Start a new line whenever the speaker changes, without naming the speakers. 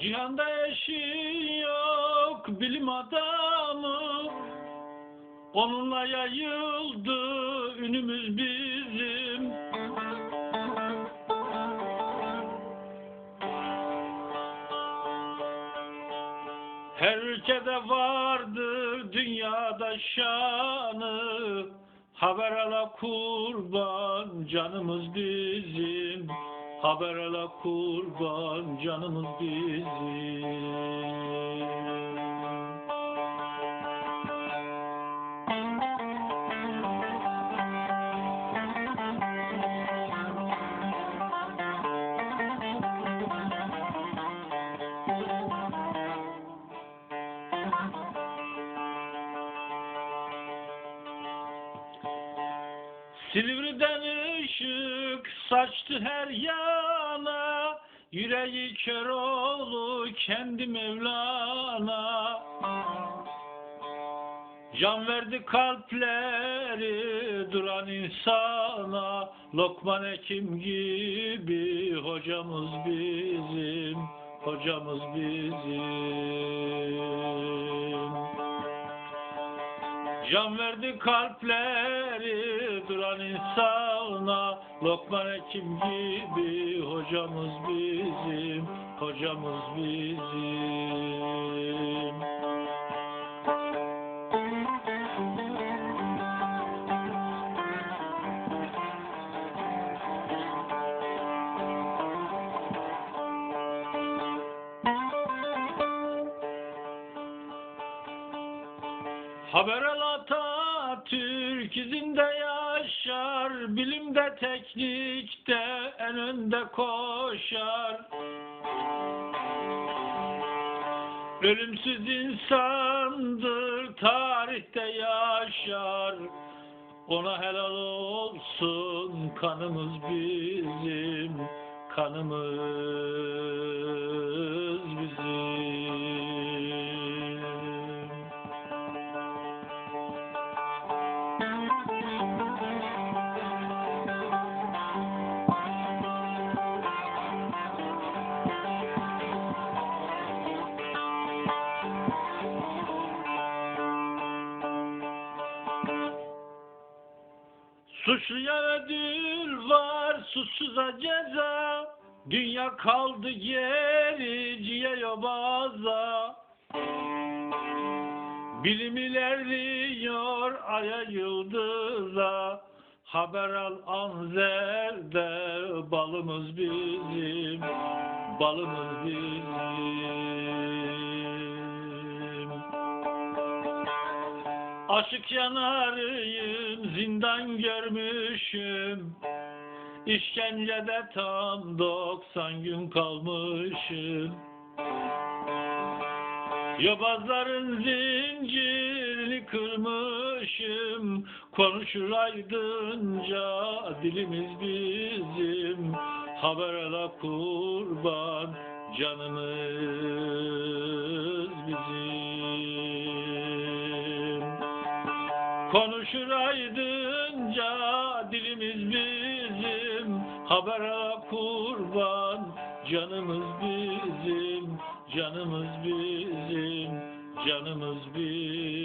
Cihanda eşi yok bilim adamı. Onunla yayıldı ünümüz bizim. Her ülkede vardır dünyada şanı. Haber ala kurban canımız bizim Haber ala kurban canımız bizim. Silivri'den ışık saçtı her yana Yüreği kör oldu kendi Mevlana. Can verdi kalpleri duran insana Lokman Hekim gibi hocamız bizim Hocamız bizim Can verdi kalpleri duran insana. Lokman Hekim gibi hocamız bizim Hocamız bizim Haber al Atatürk izinde yaşar, bilimde teknikte en önde koşar. Ölümsüz insandır, tarihte yaşar. Ona helal olsun kanımız bizim, kanımız Suçluya ödül var, suçsuza ceza. Dünya kaldı gericiye yobaza. Bilim ilerliyor aya yıldıza. Haber al Anzer'de balımız bizim, balımız bizim. Aşık yanarıyım, zindan görmüşüm. İşkencede tam 90 gün kalmışım. Yobazların zincirini kırmışım. Konuşur aydınca dilimiz bizim. Haber ala kurban canımız Konuşur aydınca dilimiz bizim Habere kurban canımız bizim Canımız bizim Canımız bizim